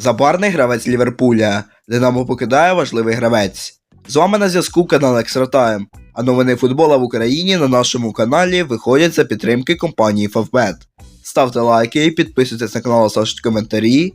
Забарний гравець Ліверпуля. Динамо покидає важливий гравець. З вами на зв'язку канал Time, а новини футбола в Україні на нашому каналі виходять за підтримки компанії Favbet. Ставте лайки, підписуйтесь на канал, залиште коментарі.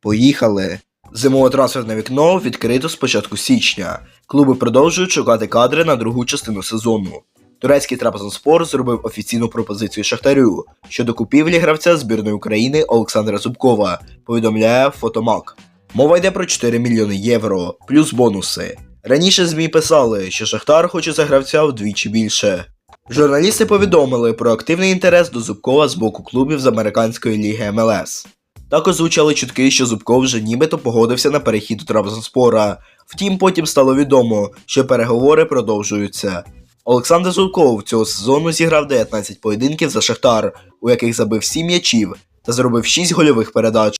Поїхали! Зимове трансферне вікно відкрито з початку січня. Клуби продовжують шукати кадри на другу частину сезону. Турецький Трабзонспор зробив офіційну пропозицію Шахтарю щодо купівлі гравця збірної України Олександра Зубкова, повідомляє Фотомак. Мова йде про 4 мільйони євро, плюс бонуси. Раніше ЗМІ писали, що Шахтар хоче за гравця вдвічі більше. Журналісти повідомили про активний інтерес до Зубкова з боку клубів з американської ліги МЛС. Також звучали чутки, що Зубков вже нібито погодився на перехід до Трабзонспора. Втім, потім стало відомо, що переговори продовжуються. Олександр Зубков цього сезону зіграв 19 поєдинків за Шахтар, у яких забив 7 м'ячів та зробив 6 гольових передач.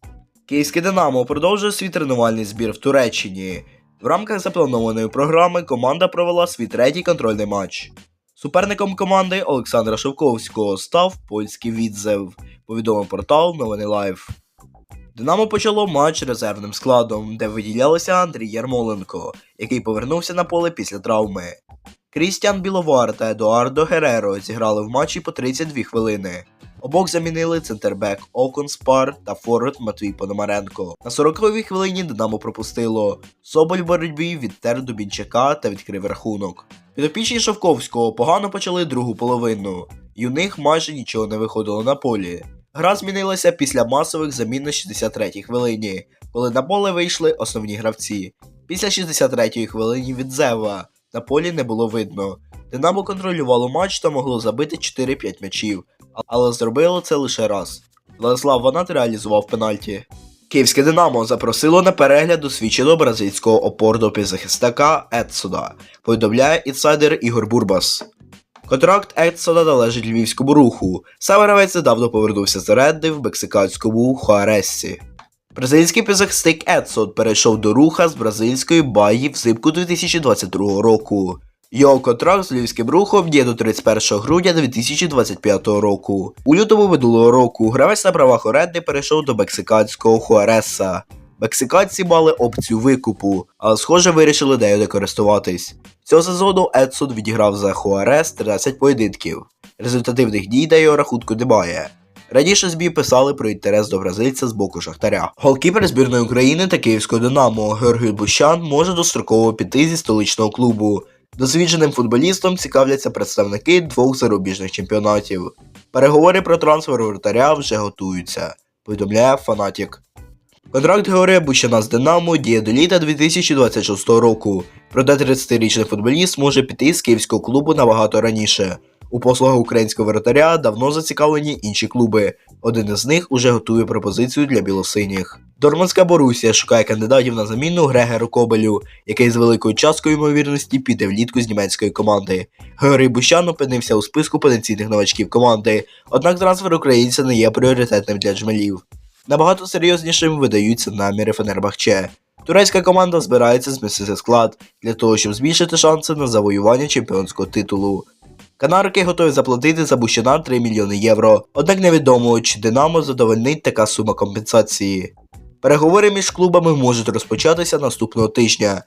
Київське Динамо продовжує свій тренувальний збір в Туреччині. В рамках запланованої програми команда провела свій третій контрольний матч. Суперником команди Олександра Шевковського став польський відзев, повідомив портал Новини Лайв. Динамо почало матч резервним складом, де виділялися Андрій Ярмоленко, який повернувся на поле після травми. Крістіан Біловар та Едуардо Гереро зіграли в матчі по 32 хвилини. Обох замінили центрбек Окон Спар та форвард Матвій Пономаренко. На 40-й хвилині Динамо пропустило. Соболь в боротьбі відтер Дубінчака та відкрив рахунок. Підопічні Шовковського погано почали другу половину, і у них майже нічого не виходило на полі. Гра змінилася після масових замін на 63-й хвилині, коли на поле вийшли основні гравці. Після 63-ї хвилині від Зева на полі не було видно. Динамо контролювало матч та могло забити 4-5 м'ячів, але зробило це лише раз. Владислав Ванат реалізував пенальті. Київське Динамо запросило на перегляд досвідченого бразильського опорного півзахисника Едсона, повідомляє інсайдер Ігор Бурбас. Контракт Едсона належить львівському руху. Саме гравець недавно повернувся з оренди в мексиканському Хуаресі. Бразильський півзахисник Едсон перейшов до руха з бразильської баї взимку 2022 року. Його контракт з львівським рухом є до 31 грудня 2025 року. У лютому минулого року гравець на правах оренди перейшов до мексиканського Хуареса. Мексиканці мали опцію викупу, але схоже вирішили нею не користуватись. Цього сезону Едсон відіграв за Хуарес 13 поєдинків. Результативних дій на його рахунку немає. Раніше ЗМІ писали про інтерес до бразильця з боку Шахтаря. Голкіпер збірної України та Київського Динамо Георгій Бущан може достроково піти зі столичного клубу. Досвідченим футболістом цікавляться представники двох зарубіжних чемпіонатів. Переговори про трансфер вратаря вже готуються, повідомляє Фанатік. Контракт Георгія Бущана з Динамо діє до літа 2026 року, проте 30-річний футболіст може піти з київського клубу набагато раніше. У послугах українського воротаря давно зацікавлені інші клуби. Один із них уже готує пропозицію для білосиніх. Дорманська Борусія шукає кандидатів на заміну Грегеру Кобелю, який з великою часткою ймовірності піде влітку з німецької команди. Георгій Бущан опинився у списку потенційних новачків команди, однак трансфер українця не є пріоритетним для джмелів. Набагато серйознішим видаються наміри Фенербахче. Турецька команда збирається змістити склад для того, щоб збільшити шанси на завоювання чемпіонського титулу. Канарки готові заплатити за Бущана 3 мільйони євро, однак невідомо, чи Динамо задовольнить така сума компенсації. Переговори між клубами можуть розпочатися наступного тижня.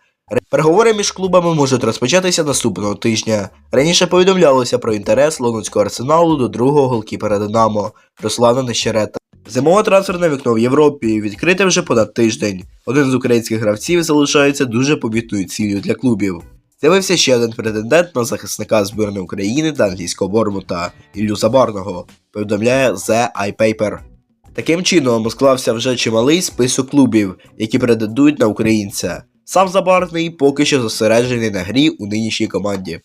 Переговори між клубами можуть розпочатися наступного тижня. Раніше повідомлялося про інтерес лондонського арсеналу до другого голкіпера Динамо Руслана Нещерета. Зимове трансферне вікно в Європі відкрите вже понад тиждень. Один з українських гравців залишається дуже помітною ціллю для клубів. З'явився ще один претендент на захисника збірної України та англійського Бормута Іллю Забарного, повідомляє The iPaper. Таким чином склався вже чималий список клубів, які претендують на українця. Сам Забарний поки що зосереджений на грі у нинішній команді.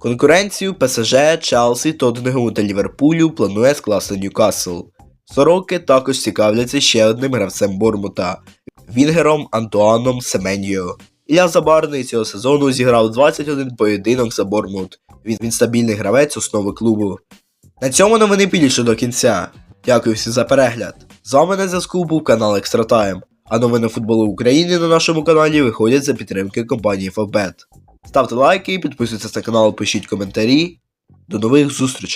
Конкуренцію ПСЖ, Челсі, Тоттенгему та Ліверпулю планує скласти Ньюкасл. Сороки також цікавляться ще одним гравцем Бормута Вінгером Антуаном Семеньо. Ілля Забарний цього сезону зіграв 21 поєдинок за Бормут. Він, він стабільний гравець основи клубу. На цьому новини більше до кінця. Дякую всім за перегляд. З вами на зв'язку був канал Time, а новини футболу України на нашому каналі виходять за підтримки компанії Favbet. Ставте лайки, підписуйтесь на канал, пишіть коментарі. До нових зустрічей!